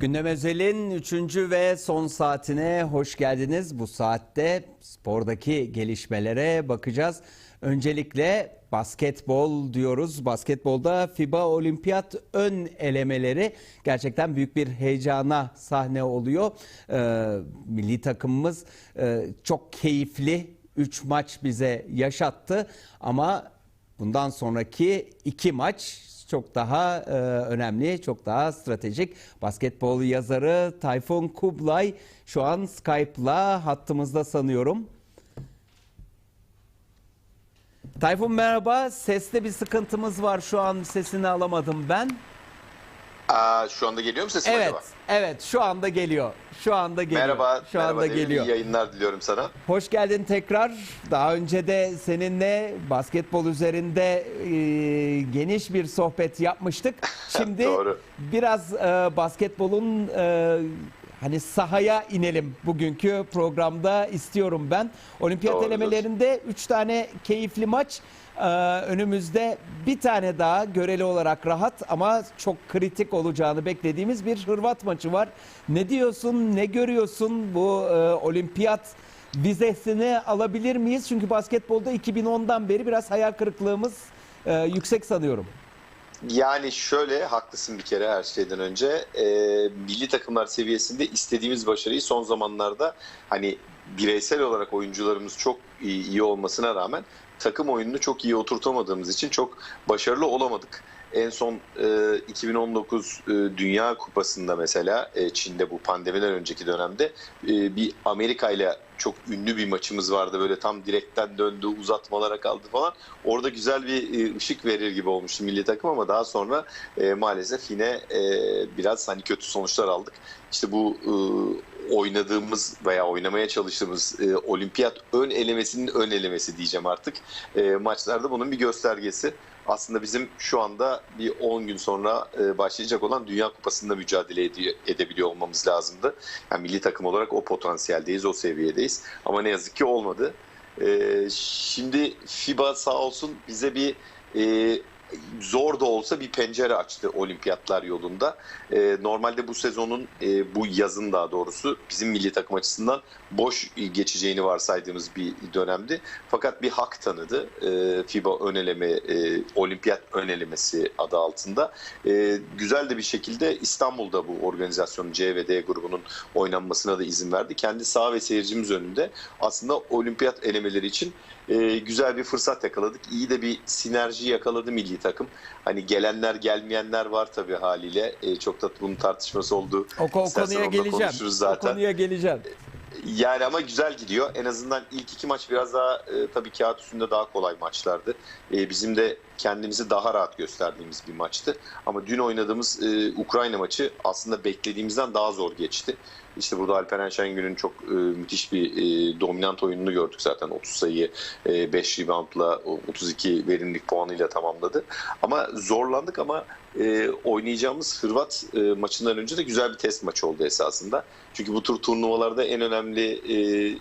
Gündem Özel'in 3. ve son saatine hoş geldiniz. Bu saatte spordaki gelişmelere bakacağız. Öncelikle basketbol diyoruz. Basketbolda FIBA Olimpiyat ön elemeleri gerçekten büyük bir heyecana sahne oluyor. Ee, milli takımımız e, çok keyifli 3 maç bize yaşattı ama bundan sonraki iki maç çok daha e, önemli, çok daha stratejik. Basketbol yazarı Tayfun Kublay şu an Skype'la hattımızda sanıyorum. Tayfun merhaba. Seste bir sıkıntımız var. Şu an sesini alamadım ben. Aa, şu anda geliyor mu sesim Evet, acaba? evet şu anda geliyor. Şu anda geliyor. Merhaba, Şu merhaba anda geliyor. İyi yayınlar diliyorum sana. Hoş geldin tekrar. Daha önce de seninle basketbol üzerinde e, geniş bir sohbet yapmıştık. Şimdi Doğru. biraz e, basketbolun e, hani sahaya inelim bugünkü programda istiyorum ben. Olimpiyat Doğrudur. elemelerinde 3 tane keyifli maç. E, önümüzde bir tane daha göreli olarak rahat ama çok kritik olacağını beklediğimiz bir Hırvat maçı var. Ne diyorsun, ne görüyorsun bu e, olimpiyat vizesini alabilir miyiz? Çünkü basketbolda 2010'dan beri biraz hayal kırıklığımız e, yüksek sanıyorum. Yani şöyle haklısın bir kere her şeyden önce. Ee, milli takımlar seviyesinde istediğimiz başarıyı son zamanlarda hani bireysel olarak oyuncularımız çok iyi, iyi olmasına rağmen takım oyununu çok iyi oturtamadığımız için çok başarılı olamadık. En son e, 2019 e, Dünya Kupası'nda mesela e, Çin'de bu pandemiden önceki dönemde e, bir Amerika ile çok ünlü bir maçımız vardı. Böyle tam direkten döndü, uzatmalara kaldı falan. Orada güzel bir e, ışık verir gibi olmuştu milli takım ama daha sonra e, maalesef yine e, biraz hani kötü sonuçlar aldık. İşte bu e, oynadığımız veya oynamaya çalıştığımız e, olimpiyat ön elemesinin ön elemesi diyeceğim artık. E, maçlarda bunun bir göstergesi. Aslında bizim şu anda bir 10 gün sonra e, başlayacak olan Dünya Kupası'nda mücadele edebiliyor olmamız lazımdı. Yani milli takım olarak o potansiyeldeyiz, o seviyedeyiz. Ama ne yazık ki olmadı. E, şimdi FIBA sağ olsun bize bir e, zor da olsa bir pencere açtı olimpiyatlar yolunda. E, normalde bu sezonun e, bu yazın daha doğrusu bizim milli takım açısından boş geçeceğini varsaydığımız bir dönemdi. Fakat bir hak tanıdı e, FIBA öneleme, e, olimpiyat önelemesi adı altında. E, güzel de bir şekilde İstanbul'da bu organizasyonun C ve D grubunun oynanmasına da izin verdi. Kendi sağ ve seyircimiz önünde aslında olimpiyat elemeleri için e, güzel bir fırsat yakaladık. İyi de bir sinerji yakaladı milli takım. Hani gelenler gelmeyenler var tabii haliyle. E, çok da bunun tartışması oldu. O, o İstersen konuya geleceğim. konuşuruz O zaten. konuya geleceğim. Yani ama güzel gidiyor. En azından ilk iki maç biraz daha e, tabii kağıt üstünde daha kolay maçlardı. E, bizim de kendimizi daha rahat gösterdiğimiz bir maçtı. Ama dün oynadığımız e, Ukrayna maçı aslında beklediğimizden daha zor geçti. İşte burada Alperen Şengün'ün çok e, müthiş bir e, dominant oyununu gördük zaten. 30 sayıyı e, 5 reboundla o 32 verimlilik puanıyla tamamladı. Ama zorlandık ama e, oynayacağımız Hırvat e, maçından önce de güzel bir test maçı oldu esasında. Çünkü bu tür turnuvalarda en önemli, e,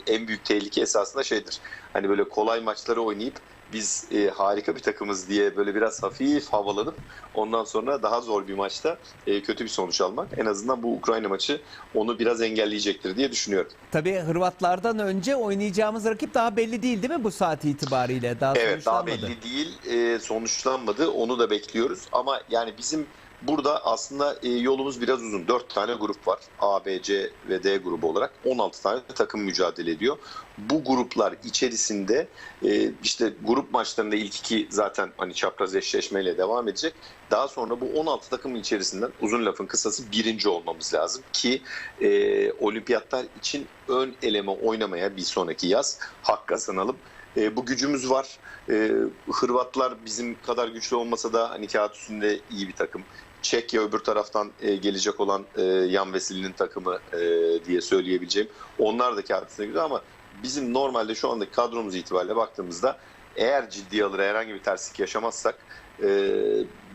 en büyük tehlike esasında şeydir. Hani böyle kolay maçları oynayıp biz e, harika bir takımız diye böyle biraz hafif havalanıp ondan sonra daha zor bir maçta e, kötü bir sonuç almak. En azından bu Ukrayna maçı onu biraz engelleyecektir diye düşünüyorum. Tabii Hırvatlardan önce oynayacağımız rakip daha belli değil değil mi bu saat itibariyle? Daha Evet daha belli değil e, sonuçlanmadı onu da bekliyoruz ama yani bizim burada aslında e, yolumuz biraz uzun. 4 tane grup var A, B, C ve D grubu olarak 16 tane takım mücadele ediyor. Bu gruplar içerisinde e, işte grup maçlarında ilk iki zaten hani çapraz eşleşmeyle devam edecek. Daha sonra bu 16 takımın içerisinden uzun lafın kısası birinci olmamız lazım ki e, olimpiyatlar için ön eleme oynamaya bir sonraki yaz hak kazanalım. E, bu gücümüz var. E, Hırvatlar bizim kadar güçlü olmasa da hani kağıt üstünde iyi bir takım. Çekya öbür taraftan e, gelecek olan e, Yan Veseli'nin takımı e, diye söyleyebileceğim. Onlar da üstünde güzel ama bizim normalde şu andaki kadromuz itibariyle baktığımızda eğer ciddiye alır herhangi bir terslik yaşamazsak e,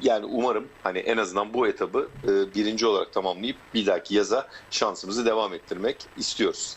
yani umarım hani en azından bu etabı e, birinci olarak tamamlayıp bir dahaki yaza şansımızı devam ettirmek istiyoruz.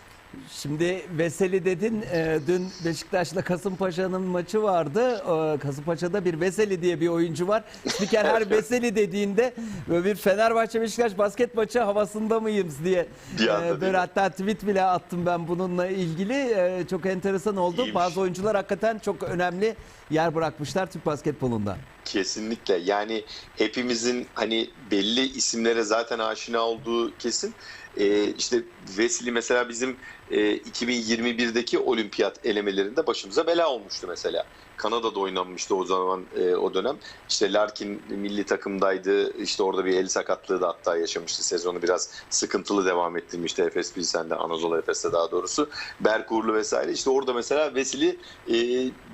Şimdi Veseli dedin. e, dün Beşiktaş'la Kasımpaşa'nın maçı vardı. E, Kasımpaşa'da bir Veseli diye bir oyuncu var. Spiker her Veseli dediğinde böyle bir Fenerbahçe Beşiktaş basket maçı havasında mıyız diye. E, böyle hatta tweet bile attım ben bununla ilgili. E, çok enteresan oldu. İyiymiş. Bazı oyuncular hakikaten çok önemli yer bırakmışlar Türk basketbolunda. Kesinlikle yani hepimizin hani belli isimlere zaten aşina olduğu kesin. Ee, işte Vesili mesela bizim e, 2021'deki olimpiyat elemelerinde başımıza bela olmuştu mesela. Kanada'da oynanmıştı o zaman e, o dönem. İşte Larkin milli takımdaydı. İşte orada bir el sakatlığı da hatta yaşamıştı. Sezonu biraz sıkıntılı devam ettirmişti Efes Pilsen'de, Anadolu Efes'te daha doğrusu. Berkurlu vesaire. İşte orada mesela Vesili e,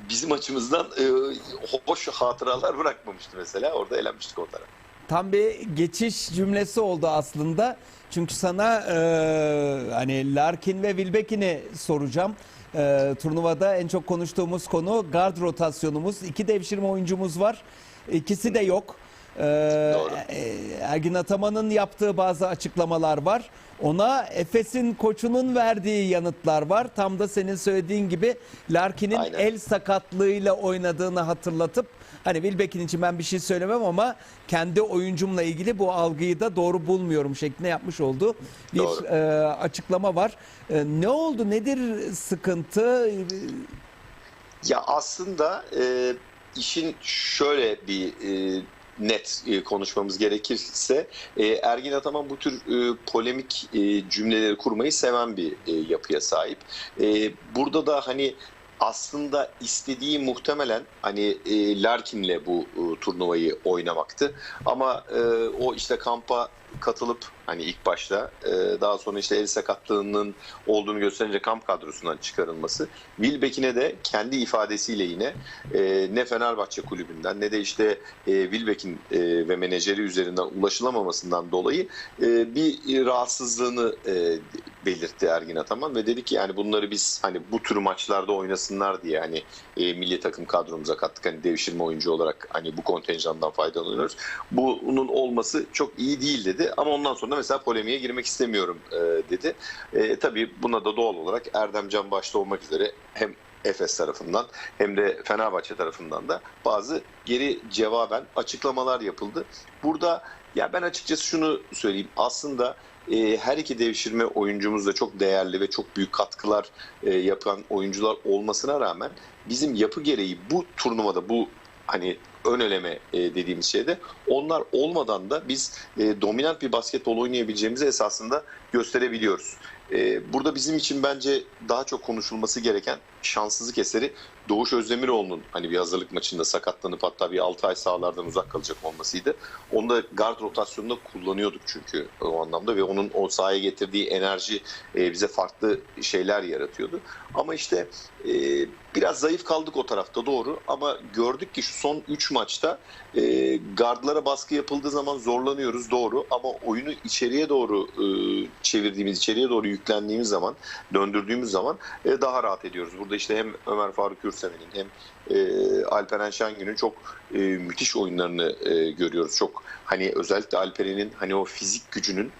bizim açımızdan e, hoş hatıralar bırakmamıştı mesela. Orada elenmiştik onlara. Tam bir geçiş cümlesi oldu aslında. Çünkü sana e, hani Larkin ve Wilbekin'i soracağım. E, turnuvada en çok konuştuğumuz konu guard rotasyonumuz. İki devşirme oyuncumuz var. İkisi de yok. E, e, Ergin Ataman'ın yaptığı bazı açıklamalar var. Ona Efes'in koçunun verdiği yanıtlar var. Tam da senin söylediğin gibi Larkin'in Aynen. el sakatlığıyla oynadığını hatırlatıp hani Wilbekin için ben bir şey söylemem ama kendi oyuncumla ilgili bu algıyı da doğru bulmuyorum şeklinde yapmış olduğu bir Doğru. e, açıklama var. E, ne oldu? Nedir sıkıntı? Ya aslında e, işin şöyle bir e, net e, konuşmamız gerekirse e, Ergin Ataman bu tür e, polemik e, cümleleri kurmayı seven bir e, yapıya sahip. E, burada da hani aslında istediği muhtemelen hani e, Larkin'le bu e, turnuvayı oynamaktı. Ama e, o işte kampa katılıp hani ilk başta e, daha sonra işte el sakatlığının olduğunu gösterince kamp kadrosundan çıkarılması Wilbeck'ine de kendi ifadesiyle yine e, ne Fenerbahçe kulübünden ne de işte e, Wilbeck'in e, ve menajeri üzerinden ulaşılamamasından dolayı e, bir rahatsızlığını e, belirtti Ergin Ataman ve dedi ki yani bunları biz hani bu tür maçlarda oynasınlar diye hani e, milli takım kadromuza kattık hani devşirme oyuncu olarak hani bu kontenjandan faydalanıyoruz. Bunun olması çok iyi değil dedi ama ondan sonra mesela polemiğe girmek istemiyorum e, dedi. E, tabii buna da doğal olarak Erdem Can başta olmak üzere hem Efes tarafından hem de Fenerbahçe tarafından da bazı geri cevaben açıklamalar yapıldı. Burada ya ben açıkçası şunu söyleyeyim. Aslında e, her iki devşirme oyuncumuz da çok değerli ve çok büyük katkılar e, yapan oyuncular olmasına rağmen bizim yapı gereği bu turnuvada bu hani ön eleme e, dediğimiz şeyde onlar olmadan da biz e, dominant bir basketbol oynayabileceğimizi esasında gösterebiliyoruz. E, burada bizim için bence daha çok konuşulması gereken şanssızlık eseri Doğuş Özdemiroğlu'nun hani bir hazırlık maçında sakatlanıp hatta bir 6 ay sahalardan uzak kalacak olmasıydı. Onu da guard rotasyonunda kullanıyorduk çünkü o anlamda ve onun o sahaya getirdiği enerji e, bize farklı şeyler yaratıyordu. Ama işte e, biraz zayıf kaldık o tarafta doğru ama gördük ki şu son 3 maçta e, gardlara baskı yapıldığı zaman zorlanıyoruz doğru ama oyunu içeriye doğru çevirdiğimiz, içeriye doğru yüklendiğimiz zaman, döndürdüğümüz zaman daha rahat ediyoruz. Burada işte hem Ömer Faruk Gürsemen'in hem e, Alperen Şengün'ün çok e, müthiş oyunlarını e, görüyoruz. Çok hani özellikle Alperen'in hani o fizik gücünün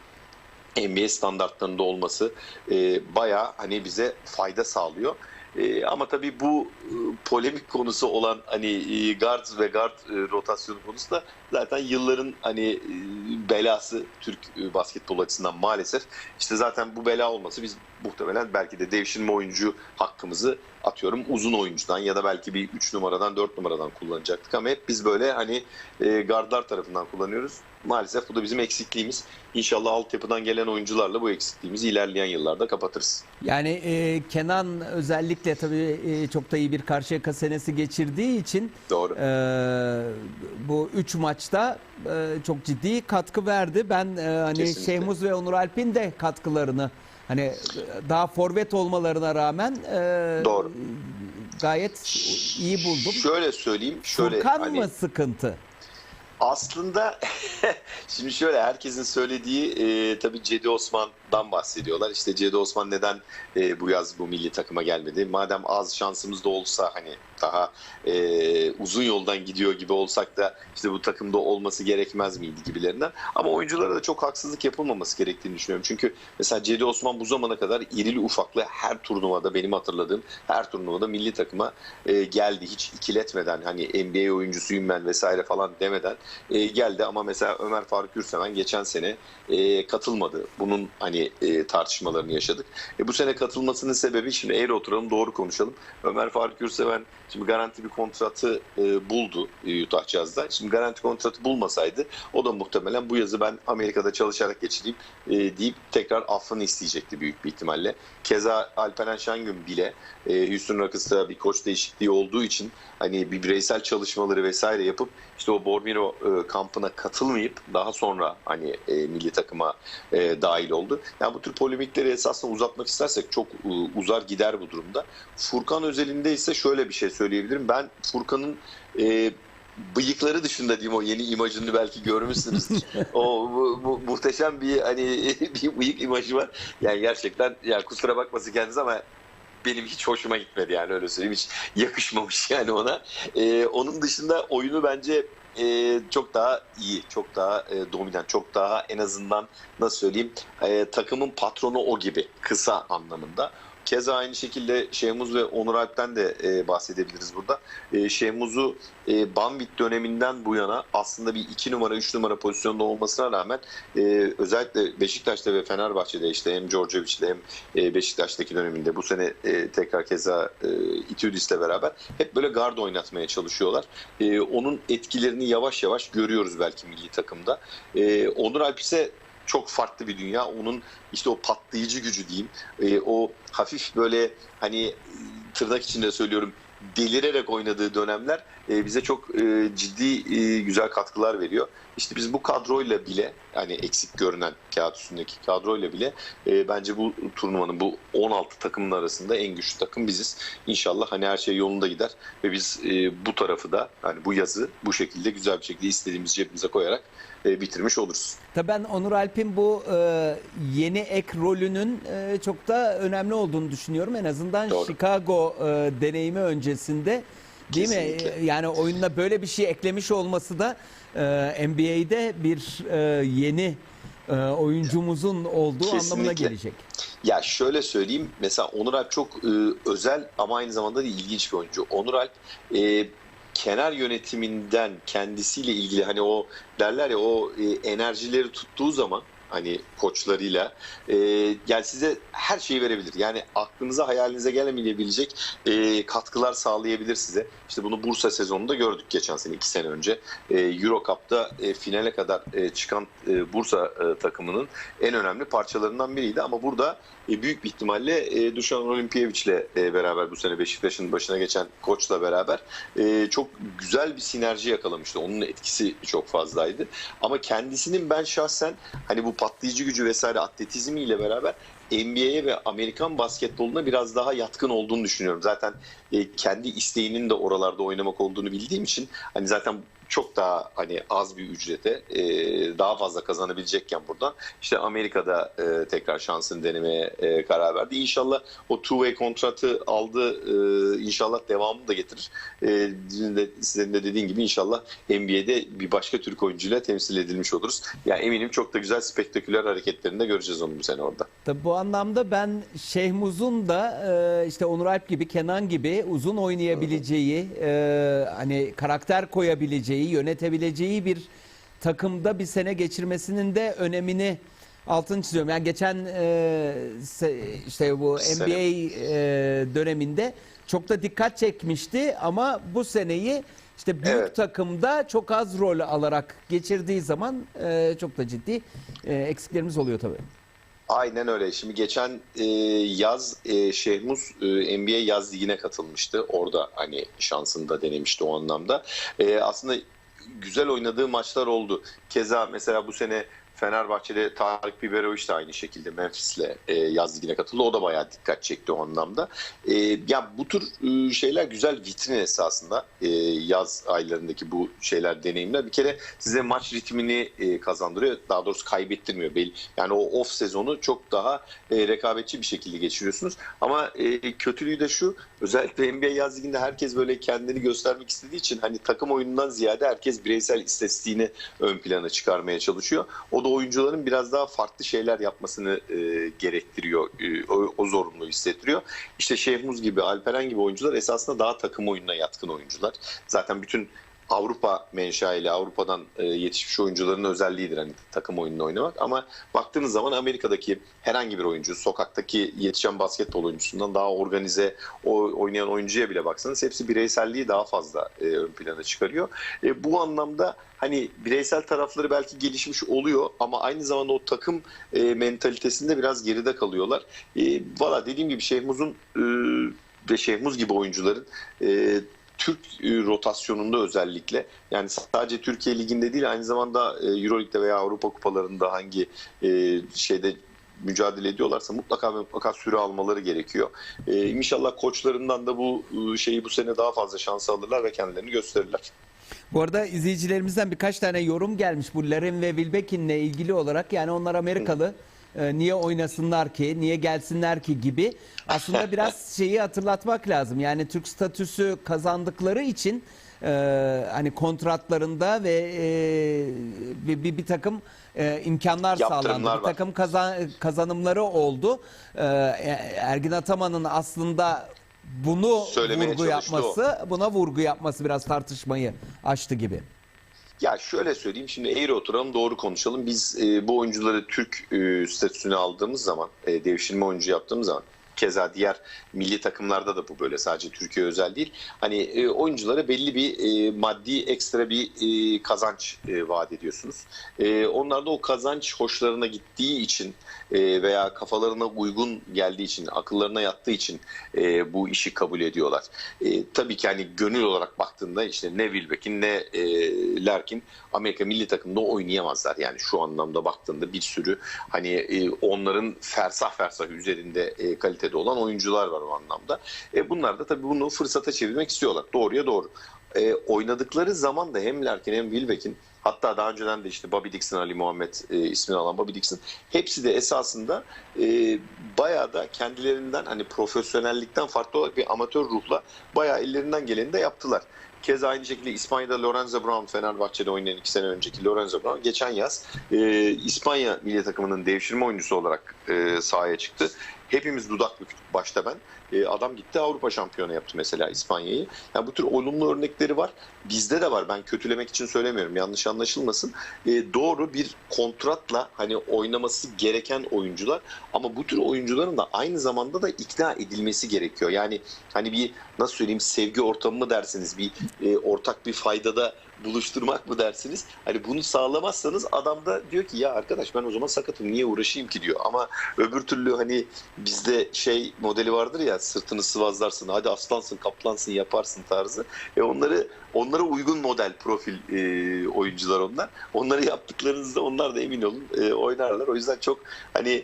NBA standartlarında olması e, bayağı hani bize fayda sağlıyor. E, ama tabii bu e, polemik konusu olan hani e, guard ve guard e, rotasyonu konusu da zaten yılların hani e, belası Türk e, basketbol açısından maalesef. İşte zaten bu bela olması biz muhtemelen belki de devşirme oyuncu hakkımızı atıyorum uzun oyuncudan ya da belki bir 3 numaradan 4 numaradan kullanacaktık ama hep biz böyle hani e, gardlar tarafından kullanıyoruz. Maalesef bu da bizim eksikliğimiz. İnşallah altyapıdan gelen oyuncularla bu eksikliğimizi ilerleyen yıllarda kapatırız. Yani e, Kenan özellikle tabii e, çok da iyi bir Karşıyaka senesi geçirdiği için Doğru. e, bu üç maçta e, çok ciddi katkı verdi. Ben e, hani Kesinlikle. Şehmuz ve Onur Alp'in de katkılarını hani daha forvet olmalarına rağmen e, Doğru. gayet iyi buldum. Şöyle söyleyeyim. Şöyle Furkan hani mı sıkıntı? aslında şimdi şöyle herkesin söylediği e, tabii Cedi Osman'dan bahsediyorlar. İşte Cedi Osman neden e, bu yaz bu milli takıma gelmedi? Madem az şansımız da olsa hani daha e, uzun yoldan gidiyor gibi olsak da işte bu takımda olması gerekmez miydi gibilerinden. Ama oyunculara da çok haksızlık yapılmaması gerektiğini düşünüyorum. Çünkü mesela Cedi Osman bu zamana kadar irili ufaklı her turnuvada benim hatırladığım her turnuvada milli takıma e, geldi. Hiç ikiletmeden hani NBA oyuncusuyum ben vesaire falan demeden e, geldi. Ama mesela Ömer Faruk Gürsemen geçen sene e, katılmadı. Bunun hani e, tartışmalarını yaşadık. E, bu sene katılmasının sebebi şimdi eğri oturalım doğru konuşalım. Ömer Faruk Gürseven şimdi garanti bir kontratı e, buldu e, Utah Jazz'da. Şimdi garanti kontratı bulmasaydı o da muhtemelen bu yazı ben Amerika'da çalışarak geçireyim e, deyip tekrar affını isteyecekti büyük bir ihtimalle. Keza Alperen Şengün bile e, Houston Rockets'ta bir koç değişikliği olduğu için hani bir bireysel çalışmaları vesaire yapıp işte o Bormiro e, kampına katılmayıp daha sonra hani e, milli takıma e, dahil oldu. Yani bu tür polemikleri esasında uzatmak istersek çok e, uzar gider bu durumda. Furkan özelinde ise şöyle bir şey söyleyebilirim. Ben Furkan'ın e, bıyıkları dışında diyeyim o yeni imajını belki görmüşsünüzdür. o bu, bu, muhteşem bir hani bir bıyık imajı var. Yani gerçekten yani kusura bakmasın kendisi ama benim hiç hoşuma gitmedi yani öyle söyleyeyim. Hiç yakışmamış yani ona. Ee, onun dışında oyunu bence e, çok daha iyi, çok daha e, dominant, çok daha en azından nasıl söyleyeyim e, takımın patronu o gibi kısa anlamında. Keza aynı şekilde Şehmuz ve Onur Alp'ten de e, bahsedebiliriz burada. E, Şehmuz'u e, Bambit döneminden bu yana aslında bir iki numara, üç numara pozisyonda olmasına rağmen e, özellikle Beşiktaş'ta ve Fenerbahçe'de işte hem Djordjevic'le hem e, Beşiktaş'taki döneminde bu sene e, tekrar keza e, Itudis'le beraber hep böyle gard oynatmaya çalışıyorlar. E, onun etkilerini yavaş yavaş görüyoruz belki milli takımda. E, Onur Alp ise çok farklı bir dünya. Onun işte o patlayıcı gücü diyeyim. E, o hafif böyle hani e, tırnak içinde söylüyorum delirerek oynadığı dönemler e, bize çok e, ciddi e, güzel katkılar veriyor. İşte biz bu kadroyla bile yani eksik görünen kağıt üstündeki kadroyla bile e, bence bu turnuvanın bu 16 takımın arasında en güçlü takım biziz. İnşallah hani her şey yolunda gider ve biz e, bu tarafı da hani bu yazı bu şekilde güzel bir şekilde istediğimiz cebimize koyarak e, bitirmiş oluruz. Tabii ben Onur Alp'in bu e, yeni ek rolünün e, çok da önemli olduğunu düşünüyorum. En azından Doğru. Chicago e, deneyimi öncesinde değil mi? Kesinlikle. E, Yani oyununa böyle bir şey eklemiş olması da e, NBA'de bir e, yeni e, oyuncumuzun olduğu anlamına Kesinlikle. gelecek. Ya şöyle söyleyeyim mesela Onur Alp çok e, özel ama aynı zamanda da ilginç bir oyuncu. Onur Alp e, kenar yönetiminden kendisiyle ilgili hani o derler ya o e, enerjileri tuttuğu zaman hani koçlarıyla e, yani size her şeyi verebilir. Yani aklınıza hayalinize gelemeyebilecek e, katkılar sağlayabilir size. İşte bunu Bursa sezonunda gördük geçen sene iki sene önce. E, Euro Cup'ta e, finale kadar e, çıkan e, Bursa e, takımının en önemli parçalarından biriydi. Ama burada e, büyük bir ihtimalle e, Dušan Olimpiyevic'le e, beraber bu sene Beşiktaş'ın başına geçen koçla beraber e, çok güzel bir sinerji yakalamıştı. Onun etkisi çok fazlaydı. Ama kendisinin ben şahsen hani bu patlayıcı gücü vesaire atletizmiyle beraber NBA'ye ve Amerikan basketboluna biraz daha yatkın olduğunu düşünüyorum. Zaten e, kendi isteğinin de oralarda oynamak olduğunu bildiğim için hani zaten çok daha hani az bir ücrete e, daha fazla kazanabilecekken buradan işte Amerika'da e, tekrar şansını denemeye e, karar verdi. İnşallah o two-way kontratı aldı. E, inşallah devamını da getirir. E, sizin de, sizin de dediğin gibi inşallah NBA'de bir başka Türk oyuncuyla temsil edilmiş oluruz. Yani eminim çok da güzel spektaküler hareketlerini de göreceğiz onu bu sene orada. Tabii bu anlamda ben Şehmuz'un da e, işte Onur Alp gibi, Kenan gibi uzun oynayabileceği, e, hani karakter koyabileceği, yönetebileceği bir takımda bir sene geçirmesinin de önemini altını çiziyorum. Yani geçen e, se- işte bu. NBA e, döneminde çok da dikkat çekmişti ama bu seneyi işte büyük Evet. takımda çok az rol alarak geçirdiği zaman e, çok da ciddi e, eksiklerimiz oluyor tabii. Aynen öyle. Şimdi geçen e, yaz e, Şehmuz e, NBA yaz ligine katılmıştı. Orada hani şansını da denemişti o anlamda. E, aslında güzel oynadığı maçlar oldu. Keza mesela bu sene Fenerbahçe'de Tarık Biberovic de aynı şekilde Memphis'le e, yaz ligine katıldı. O da bayağı dikkat çekti o anlamda. E, ya bu tür e, şeyler güzel vitrin esasında e, yaz aylarındaki bu şeyler deneyimler. Bir kere size maç ritmini e, kazandırıyor. Daha doğrusu kaybettirmiyor. Yani o off sezonu çok daha e, rekabetçi bir şekilde geçiriyorsunuz. Ama e, kötülüğü de şu özellikle NBA yaz liginde herkes böyle kendini göstermek istediği için hani takım oyunundan ziyade herkes bireysel istatistiğini ön plana çıkarmaya çalışıyor. O da oyuncuların biraz daha farklı şeyler yapmasını e, gerektiriyor. E, o, o zorunluluğu hissettiriyor. İşte Şehmuz gibi, Alperen gibi oyuncular esasında daha takım oyununa yatkın oyuncular. Zaten bütün Avrupa menşaili, Avrupa'dan e, yetişmiş oyuncuların özelliğidir hani takım oyununu oynamak. Ama baktığınız zaman Amerika'daki herhangi bir oyuncu, sokaktaki yetişen basketbol oyuncusundan daha organize oynayan oyuncuya bile baksanız hepsi bireyselliği daha fazla e, ön plana çıkarıyor. E, bu anlamda hani bireysel tarafları belki gelişmiş oluyor ama aynı zamanda o takım mentalitesinde biraz geride kalıyorlar. Valla dediğim gibi Şehmuz'un ve Şehmuz gibi oyuncuların Türk e, rotasyonunda özellikle yani sadece Türkiye Ligi'nde değil aynı zamanda e, Euroleague'de veya Avrupa Kupalarında hangi e, şeyde mücadele ediyorlarsa mutlaka ve mutlaka süre almaları gerekiyor. E, inşallah koçlarından da bu şeyi bu sene daha fazla şans alırlar ve kendilerini gösterirler. Bu arada izleyicilerimizden birkaç tane yorum gelmiş bu Larin ve Wilbekin'le ilgili olarak. Yani onlar Amerikalı. Ee, niye oynasınlar ki, niye gelsinler ki gibi. Aslında biraz şeyi hatırlatmak lazım. Yani Türk statüsü kazandıkları için e, hani kontratlarında ve e, bir, bir, bir takım e, imkanlar sağlandı. Bir var. takım kazan, kazanımları oldu. Ee, Ergin Ataman'ın aslında bunu Söylemeye vurgu çalıştı o. yapması, buna vurgu yapması biraz tartışmayı açtı gibi. Ya şöyle söyleyeyim şimdi eğri oturalım doğru konuşalım. Biz e, bu oyuncuları Türk e, statüsüne aldığımız zaman e, devşirme oyuncu yaptığımız zaman keza diğer milli takımlarda da bu böyle sadece Türkiye özel değil. Hani e, oyunculara belli bir e, maddi ekstra bir e, kazanç e, vaat ediyorsunuz. E, onlar da o kazanç hoşlarına gittiği için e, veya kafalarına uygun geldiği için, akıllarına yattığı için e, bu işi kabul ediyorlar. E, tabii ki hani gönül olarak baktığında işte ne Wilbeck'in ne e, Larkin Amerika milli takımda oynayamazlar. Yani şu anlamda baktığında bir sürü hani e, onların fersah fersah üzerinde e, kalitede olan oyuncular var o anlamda. E, bunlar da tabii bunu fırsata çevirmek istiyorlar. Doğruya doğru. E, oynadıkları zaman da hem Larkin hem Wilbeck'in Hatta daha önceden de işte Bobby Dixon, Ali Muhammed e, ismini alan Bobby Dixon hepsi de esasında e, bayağı da kendilerinden hani profesyonellikten farklı olarak bir amatör ruhla bayağı ellerinden geleni de yaptılar. Keza aynı şekilde İspanya'da Lorenzo Brown Fenerbahçe'de oynayan iki sene önceki Lorenzo Brown geçen yaz e, İspanya milli takımının devşirme oyuncusu olarak e, sahaya çıktı. Hepimiz dudak büktük başta ben. E, adam gitti Avrupa şampiyonu yaptı mesela İspanya'yı. Yani bu tür olumlu örnekleri var. Bizde de var. Ben kötülemek için söylemiyorum. Yanlış anlaşılmasın. E, doğru bir kontratla hani oynaması gereken oyuncular ama bu tür oyuncuların da aynı zamanda da ikna edilmesi gerekiyor. Yani hani bir nasıl söyleyeyim sevgi ortamı mı dersiniz? Bir e, ortak bir faydada buluşturmak mı dersiniz? Hani bunu sağlamazsanız adam da diyor ki ya arkadaş ben o zaman sakatım niye uğraşayım ki diyor. Ama öbür türlü hani bizde şey modeli vardır ya sırtını sıvazlarsın hadi aslansın kaplansın yaparsın tarzı. E onları onlara uygun model profil e, oyuncular onlar. Onları yaptıklarınızda onlar da emin olun e, oynarlar. O yüzden çok hani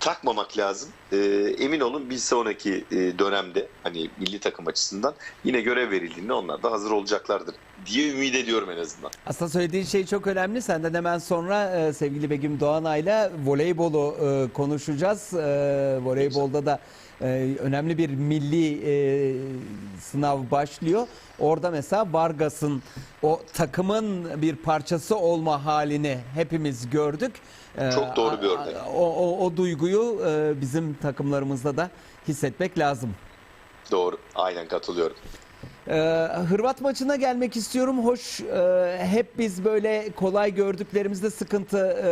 takmamak lazım. E, emin olun bir sonraki e, dönemde hani milli takım açısından yine görev verildiğinde onlar da hazır olacaklardır diye ümit ediyorum en azından. Aslında söylediğin şey çok önemli. Senden hemen sonra e, sevgili Begüm Doğanay'la voleybolu e, konuşacağız. E, voleybolda da e, önemli bir milli e, sınav başlıyor. Orada mesela Vargas'ın o takımın bir parçası olma halini hepimiz gördük. E, Çok doğru bir örnek. O, o, o duyguyu e, bizim takımlarımızda da hissetmek lazım. Doğru. Aynen katılıyorum. Ee, Hırvat maçına gelmek istiyorum. Hoş e, hep biz böyle kolay gördüklerimizde sıkıntı e,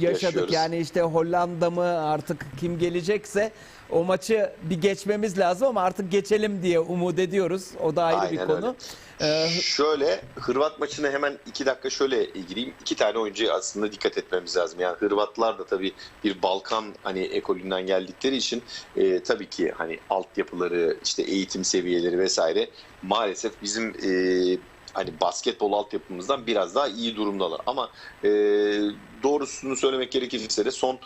yaşadık. Yaşıyoruz. Yani işte Hollanda mı artık kim gelecekse o maçı bir geçmemiz lazım ama artık geçelim diye umut ediyoruz. O da ayrı bir Aynen konu. Ee, Şöyle Hırvat maçına hemen iki dakika şöyle gireyim. İki tane oyuncu aslında dikkat etmemiz lazım. Yani Hırvatlar da tabii bir Balkan hani ekolünden geldikleri için e, tabii ki hani altyapıları işte eğitim seviyeleri vesaire maalesef bizim e, hani basketbol altyapımızdan biraz daha iyi durumdalar. Ama e, doğrusunu söylemek gerekirse de son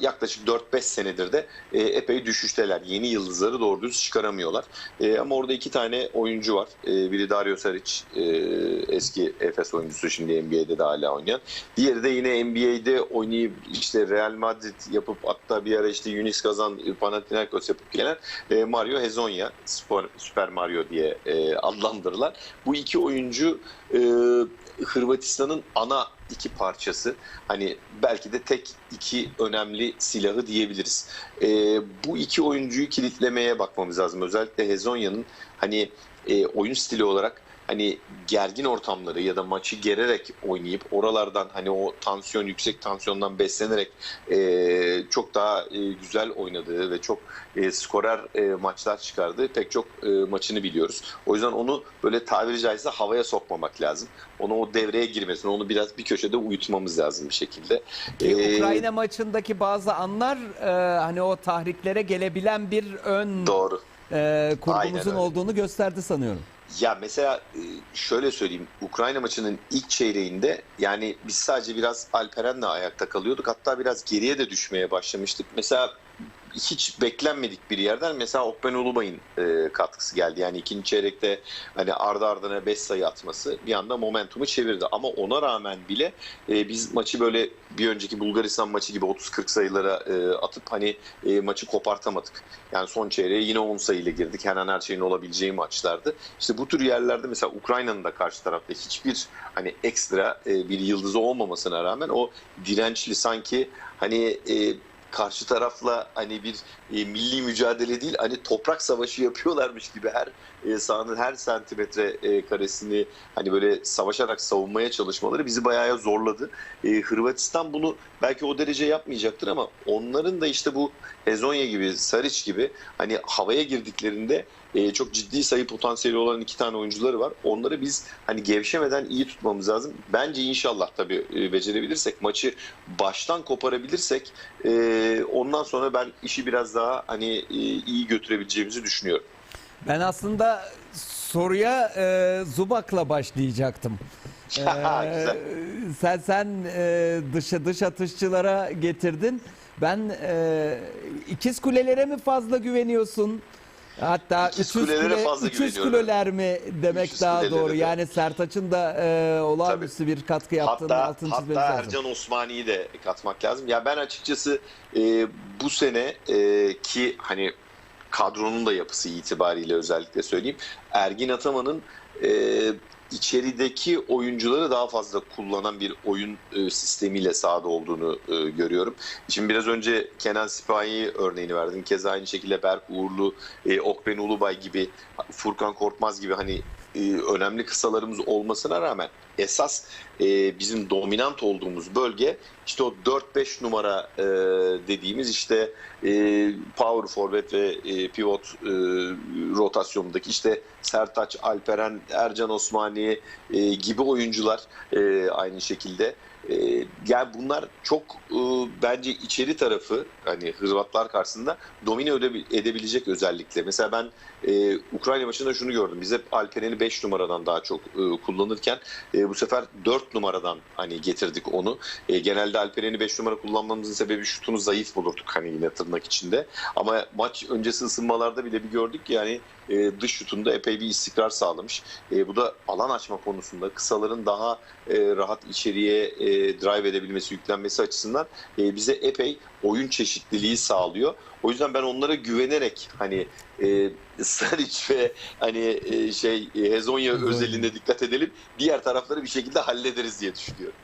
yaklaşık 4-5 senedir de e, epey düşüşteler. Yeni yıldızları doğru düz çıkaramıyorlar. E, ama orada iki tane oyuncu var. E, biri Dario Saric, eski Efes oyuncusu şimdi NBA'de de hala oynayan. Diğeri de yine NBA'de oynayıp işte Real Madrid yapıp hatta bir ara işte Yunis Kazan, Panathinaikos yapıp gelen Mario Hezonya, Super, Mario diye e, adlandırılan. Bu iki oyuncu Hırvatistan'ın ana iki parçası. Hani belki de tek iki önemli silahı diyebiliriz. E, bu iki oyuncuyu kilitlemeye bakmamız lazım. Özellikle Hezonya'nın hani e, oyun stili olarak hani gergin ortamları ya da maçı gererek oynayıp oralardan hani o tansiyon yüksek tansiyondan beslenerek e, çok daha e, güzel oynadığı ve çok e, skorer e, maçlar çıkardığı pek çok e, maçını biliyoruz. O yüzden onu böyle tabiri caizse havaya sokmamak lazım. Onu o devreye girmesini, onu biraz bir köşede uyutmamız lazım bir şekilde. Ki E, Ukrayna maçındaki bazı anlar e, hani o tahriklere gelebilen bir ön Doğru. e, kurgumuzun olduğunu gösterdi sanıyorum. Ya mesela e, şöyle söyleyeyim. Ukrayna maçının ilk çeyreğinde yani biz sadece biraz Alperen'le ayakta kalıyorduk. Hatta biraz geriye de düşmeye başlamıştık. Mesela hiç beklenmedik bir yerden mesela Okben Ulubay'ın e, katkısı geldi. Yani ikinci çeyrekte hani ardı ardına 5 sayı atması bir anda momentumu çevirdi. Ama ona rağmen bile e, biz maçı böyle bir önceki Bulgaristan maçı gibi 30-40 sayılara e, atıp hani e, maçı kopartamadık. Yani son çeyreğe yine 10 sayıyla girdik. Her an her şeyin olabileceği maçlardı. İşte bu tür yerlerde mesela Ukrayna'nın da karşı tarafta hiçbir hani ekstra e, bir yıldızı olmamasına rağmen o dirençli sanki hani e, karşı tarafla hani bir e, milli mücadele değil hani toprak savaşı yapıyorlarmış gibi her e, sahanın her santimetre e, karesini hani böyle savaşarak savunmaya çalışmaları bizi bayağı zorladı. E, Hırvatistan bunu belki o derece yapmayacaktır ama onların da işte bu Hezonya gibi, Saric gibi hani havaya girdiklerinde e, çok ciddi sayı potansiyeli olan iki tane oyuncuları var. Onları biz hani gevşemeden iyi tutmamız lazım. Bence inşallah tabii becerebilirsek maçı baştan koparabilirsek ondan sonra ben işi biraz daha hani iyi götürebileceğimizi düşünüyorum. Ben aslında soruya e, Zubak'la başlayacaktım. E, Güzel. sen sen e, dışa dış atışçılara getirdin. Ben e, ikiz kulelere mi fazla güveniyorsun? Hatta İkiz 300 kulelere kule, fazla 300 güveniyorum. kuleler mi demek 300 daha kulelere doğru. de. Yani Sertaç'ın da e, olağanüstü bir katkı yaptığını Hatta, hatta çizmemiz lazım. Ercan Osmani'yi de katmak lazım. Ya ben açıkçası e, bu sene e, ki hani kadronun da yapısı itibariyle özellikle söyleyeyim. Ergin Ataman'ın e, içerideki oyuncuları daha fazla kullanan bir oyun e, sistemiyle sahada olduğunu e, görüyorum. Şimdi biraz önce Kenan Sipahi örneğini verdim. Keza aynı şekilde Berk Uğurlu, e, Okben Ulubay gibi, Furkan Korkmaz gibi hani önemli kısalarımız olmasına rağmen esas e, bizim dominant olduğumuz bölge işte o 4-5 numara e, dediğimiz işte e, power forward ve e, pivot e, rotasyonundaki işte Sertaç, Alperen, Ercan Osmani e, gibi oyuncular e, aynı şekilde. E, yani bunlar çok e, bence içeri tarafı hani Hırvatlar karşısında domine edebilecek özellikle. Mesela ben e, Ukrayna maçında şunu gördüm. Biz hep Alperen'i 5 numaradan daha çok e, kullanırken bu sefer 4 numaradan hani getirdik onu. Genelde Alperen'i 5 numara kullanmamızın sebebi şutunu zayıf bulurduk hani yine tırnak içinde. Ama maç öncesi ısınmalarda bile bir gördük ki yani dış şutunda epey bir istikrar sağlamış. Bu da alan açma konusunda kısaların daha rahat içeriye drive edebilmesi, yüklenmesi açısından e, bize epey oyun çeşitliliği sağlıyor. O yüzden ben onlara güvenerek hani e, Saric ve hani e, şey Hezonya özelliğine dikkat edelim. Diğer tarafları bir şekilde hallederiz diye düşünüyorum.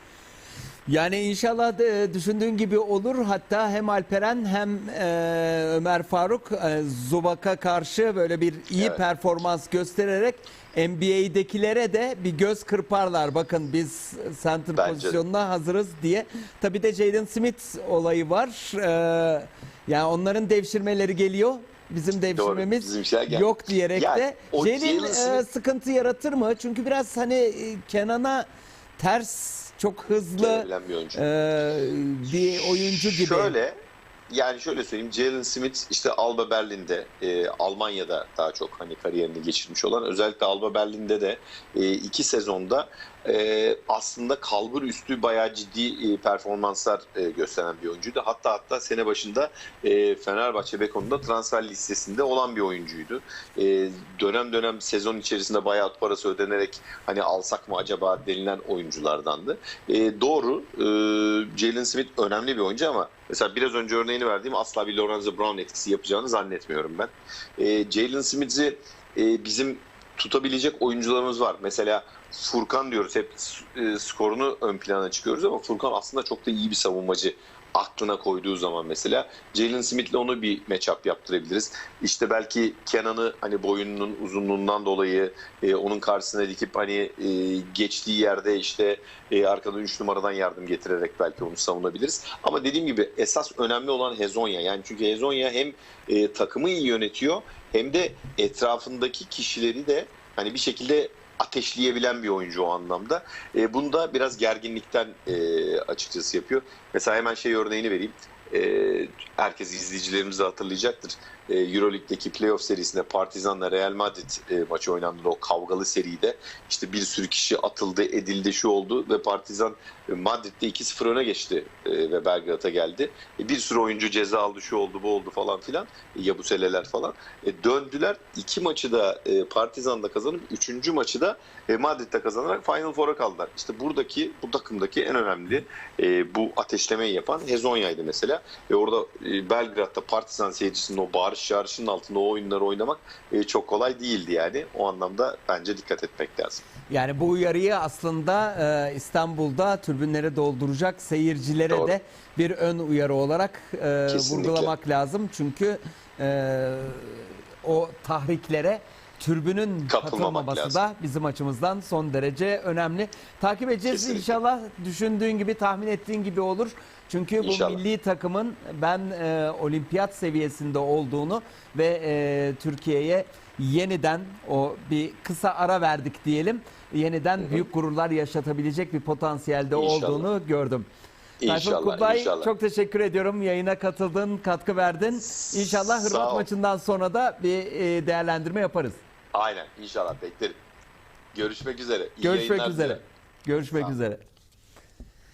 Yani inşallah da düşündüğün gibi olur. Hatta hem Alperen hem e, Ömer Faruk e, Zubak'a karşı böyle bir iyi Evet. performans göstererek NBA'dekilere de bir göz kırparlar. Bakın biz center Bence de. pozisyonuna hazırız diye. Tabii de Jaden Smith olayı var. E, yani onların devşirmeleri geliyor. Bizim devşirmemiz bizimkiler gel- yok diyerek Yani de o Jalen e, sıkıntı yaratır mı? Çünkü biraz hani e, Kenan'a ters çok hızlı bir oyuncu. ee, bir oyuncu gibi. Şöyle yani şöyle söyleyeyim Jalen Smith işte Alba Berlin'de e, Almanya'da daha çok hani kariyerini geçirmiş olan özellikle Alba Berlin'de de e, iki sezonda e, aslında kalbur üstü bayağı ciddi e, performanslar e, gösteren bir oyuncuydu. Hatta hatta sene başında e, Fenerbahçe Beko'nda transfer listesinde olan bir oyuncuydu. E, dönem dönem sezon içerisinde bayağı parası ödenerek hani alsak mı acaba denilen oyunculardandı. Doğru Jalen Smith önemli bir oyuncu ama mesela biraz önce örneğini verdiğim asla bir Lorenzo Brown etkisi yapacağını zannetmiyorum ben. Jalen Smith'i bizim tutabilecek oyuncularımız var. Mesela Furkan diyoruz hep e, skorunu ön plana çıkıyoruz ama Furkan aslında çok da iyi bir savunmacı aklına koyduğu zaman mesela Jalen Smith'le onu bir matchup yaptırabiliriz. İşte belki Kenan'ı hani boyunun uzunluğundan dolayı e, onun karşısına dikip hani e, geçtiği yerde işte e, arkada 3 numaradan yardım getirerek belki onu savunabiliriz. Ama dediğim gibi esas önemli olan Hezonya. Yani çünkü Hezonya hem e, takımı iyi yönetiyor hem de etrafındaki kişileri de hani bir şekilde ateşleyebilen bir oyuncu o anlamda. E, bunu da biraz gerginlikten e, açıkçası yapıyor. Mesela hemen şey örneğini vereyim. E, herkes izleyicilerimiz de hatırlayacaktır. E, Euroleague'deki playoff serisinde Partizan'la Real Madrid e, maçı oynandı o kavgalı seride. İşte bir sürü kişi atıldı, edildi, şu oldu ve Partizan e, Madrid'de 2-0 öne geçti e, ve Belgrad'a geldi. E, bir sürü oyuncu ceza aldı, şu oldu, bu oldu falan filan. E, Yabuseleler falan. E, döndüler. iki maçı da e, Partizan'da kazanıp üçüncü maçı da e, Madrid'de kazanarak Final Four'a kaldılar. İşte buradaki, bu takımdaki en önemli e, bu ateşlemeyi yapan Hezonya'ydı mesela. Ve orada e, Belgrad'da Partizan seyircisinin o bağırış çağrışının altında o oyunları oynamak e, çok kolay değildi yani. O anlamda bence dikkat etmek lazım. Yani bu uyarıyı aslında e, İstanbul'da türbünleri dolduracak seyircilere Doğru. de bir ön uyarı olarak e, Kesinlikle. vurgulamak lazım. Çünkü e, o tahriklere türbünün katılmaması lazım. da bizim açımızdan son derece önemli. Takip edeceğiz Kesinlikle. inşallah düşündüğün gibi tahmin ettiğin gibi olur. Çünkü bu İnşallah. milli takımın ben e, olimpiyat seviyesinde olduğunu ve e, Türkiye'ye yeniden o bir kısa ara verdik diyelim. Yeniden büyük gururlar yaşatabilecek bir potansiyelde İnşallah. olduğunu gördüm. Tayfun İnşallah, Kutlay inşallah. çok teşekkür ediyorum. Yayına katıldın, katkı verdin. İnşallah Hırvat maçından sonra da bir e, değerlendirme yaparız. Aynen inşallah beklerim. Görüşmek üzere. İyi Görüşmek üzere. dilerim. Görüşmek üzere.